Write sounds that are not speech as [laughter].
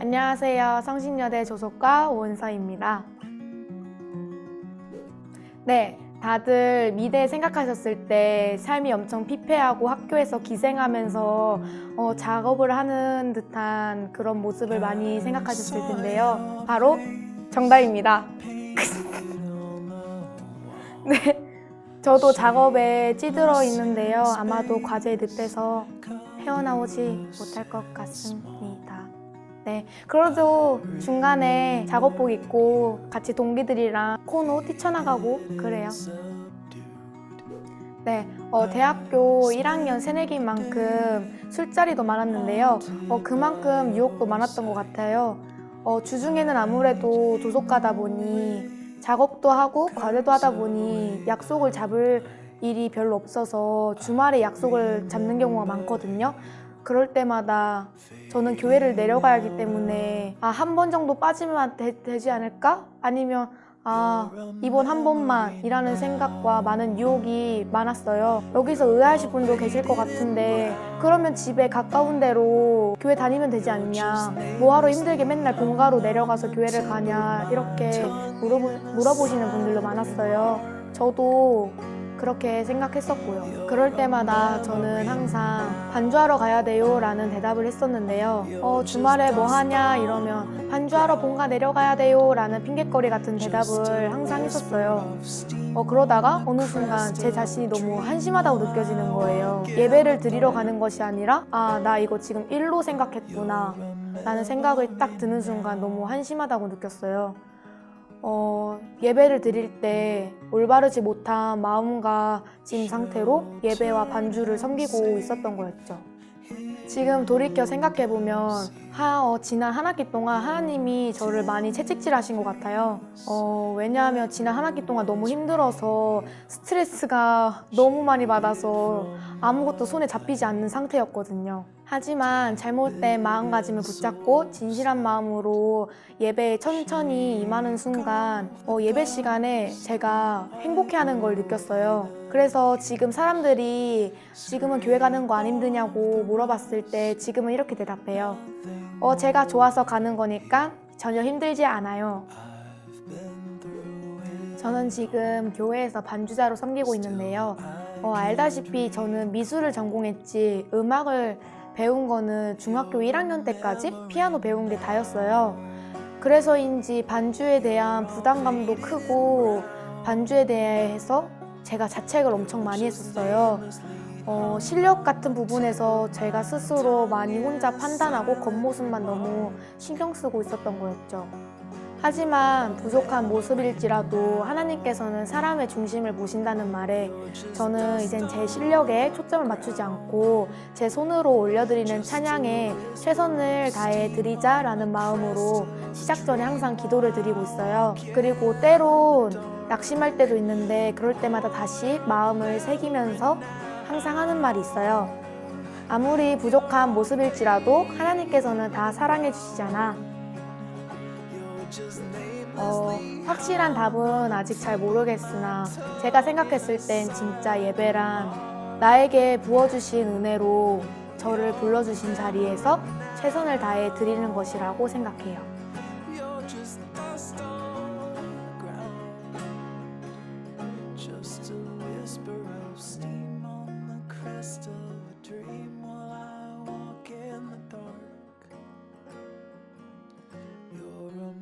안녕하세요. 성신여대 조속과 오은서입니다. 네, 다들 미래 생각하셨을 때 삶이 엄청 피폐하고 학교에서 기생하면서 어, 작업을 하는 듯한 그런 모습을 많이 생각하셨을 텐데요. 바로 정답입니다. [laughs] 네, 저도 작업에 찌들어 있는데요. 아마도 과제에 늪에서 헤어나오지 못할 것 같습니다. 네, 그래도 중간에 작업복 입고 같이 동기들이랑 코노 뛰쳐나가고 그래요. 네, 어, 대학교 1학년 새내기인 만큼 술자리도 많았는데요. 어, 그만큼 유혹도 많았던 것 같아요. 어, 주중에는 아무래도 도서가다 보니 작업도 하고 과제도 하다 보니 약속을 잡을 일이 별로 없어서 주말에 약속을 잡는 경우가 많거든요. 그럴 때마다 저는 교회를 내려가야 하기 때문에 아, 한 번 정도 빠지면 되, 되지 않을까? 아니면 아, 이번 한 번만 이라는 생각과 많은 유혹이 많았어요. 여기서 의아하실 분도 계실 것 같은데, 그러면 집에 가까운 데로 교회 다니면 되지 않냐? 뭐하러 힘들게 맨날 본가로 내려가서 교회를 가냐? 이렇게 물어보, 물어보시는 분들도 많았어요. 저도 그렇게 생각했었고요. 그럴 때마다 저는 항상 반주하러 가야 돼요 라는 대답을 했었는데요. 어, 주말에 뭐 하냐 이러면 반주하러 본가 내려가야 돼요 라는 핑계거리 같은 대답을 항상 했었어요. 어, 그러다가 어느 순간 제 자신이 너무 한심하다고 느껴지는 거예요. 예배를 드리러 가는 것이 아니라 아, 나 이거 지금 일로 생각했구나 라는 생각을 딱 드는 순간 너무 한심하다고 느꼈어요. 어, 예배를 드릴 때 올바르지 못한 마음가짐 상태로 예배와 반주를 섬기고 있었던 거였죠. 지금 돌이켜 생각해보면 하, 어, 지난 한 학기 동안 하나님이 저를 많이 채찍질하신 것 같아요. 어, 왜냐하면 지난 한 학기 동안 너무 힘들어서 스트레스가 너무 많이 받아서 아무것도 손에 잡히지 않는 상태였거든요. 하지만 잘못된 마음가짐을 붙잡고 진실한 마음으로 예배에 천천히 임하는 순간 어, 예배 시간에 제가 행복해하는 걸 느꼈어요. 그래서 지금 사람들이 지금은 교회 가는 거 안 힘드냐고 물어봤을 때 지금은 이렇게 대답해요. 어, 제가 좋아서 가는 거니까 전혀 힘들지 않아요. 저는 지금 교회에서 반주자로 섬기고 있는데요. 어, 알다시피 저는 미술을 전공했지 음악을 배운 거는 중학교 1학년 때까지 피아노 배운 게 다였어요. 그래서인지 반주에 대한 부담감도 크고 반주에 대해서 제가 자책을 엄청 많이 했었어요. 어, 실력 같은 부분에서 제가 스스로 많이 혼자 판단하고 겉모습만 너무 신경 쓰고 있었던 거였죠. 하지만 부족한 모습일지라도 하나님께서는 사람의 중심을 보신다는 말에 저는 이젠 제 실력에 초점을 맞추지 않고 제 손으로 올려드리는 찬양에 최선을 다해 드리자라는 마음으로 시작 전에 항상 기도를 드리고 있어요. 그리고 때론 낙심할 때도 있는데 그럴 때마다 다시 마음을 새기면서 항상 하는 말이 있어요. 아무리 부족한 모습일지라도 하나님께서는 다 사랑해 주시잖아. 어, 확실한 답은 아직 잘 모르겠으나 제가 생각했을 땐 진짜 예배란 나에게 부어주신 은혜로 저를 불러주신 자리에서 최선을 다해 드리는 것이라고 생각해요. crystal.